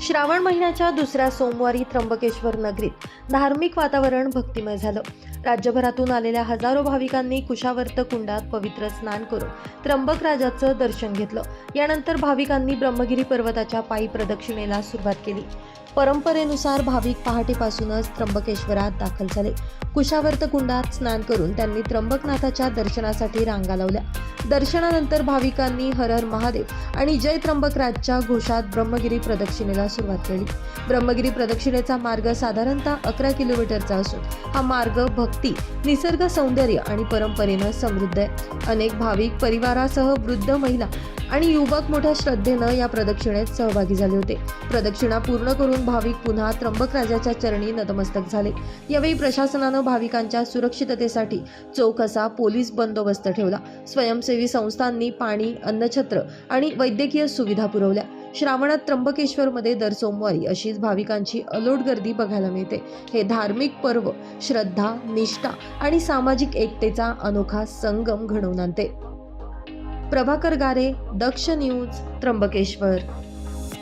श्रावण महिन्याच्या दुसऱ्या सोमवारी त्र्यंबकेश्वर नगरीत धार्मिक वातावरण भक्तिमय झालं. राज्यभरातून आलेल्या हजारो भाविकांनी कुशावर्त कुंडात पवित्र स्नान करून त्र्यंबक राजाचं दर्शन घेतलं. यानंतर भाविकांनी ब्रह्मगिरी पर्वताच्या पायी प्रदक्षिणेला सुरुवात केली. परंपरेनुसार भाविक पहाटेपासूनच त्र्यंबकेश्वरात दाखल झाले. कुशावर्त कुंडात स्नान करून त्यांनी त्र्यंबकनाथाच्या दर्शनासाठी रांगा लावल्या. दर्शनानंतर भाविकांनी हर हर महादेव आणि जय त्र्यंबक राजच्या घोषात ब्रह्मगिरी प्रदक्षिणेला सुरुवात केली. ब्रह्मगिरी प्रदक्षिणेचा मार्ग साधारणतः अकरा किलोमीटरचा असून हा मार्ग भक्ती निसर्ग सौंदर्य आणि परंपरेनं समृद्ध आहे. अनेक भाविक परिवारासह वृद्ध महिला आणि युवक मोठ्या श्रद्धेनं या प्रदक्षिणेत सहभागी झाले होते. प्रदक्षिणा पूर्ण करून भाविक पुन्हा त्र्यंबक राजाच्या चरणी नतमस्तक झाले. यावेळी प्रशासनानं भाविकांच्या सुरक्षिततेसाठी चोख असा पोलीस बंदोबस्त ठेवला. स्वयंसेवी संस्थांनी पाणी अन्नछत्र आणि वैद्यकीय सुविधा पुरवल्या. श्रावणात त्र्यंबकेश्वरमध्ये दर सोमवारी अशीच भाविकांची अलोट गर्दी बघायला मिळते. हे धार्मिक पर्व श्रद्धा निष्ठा आणि सामाजिक एकतेचा अनोखा संगम घडवून आणते. प्रभाकर गारे दक्ष न्यूज त्र्यंबकेश्वर.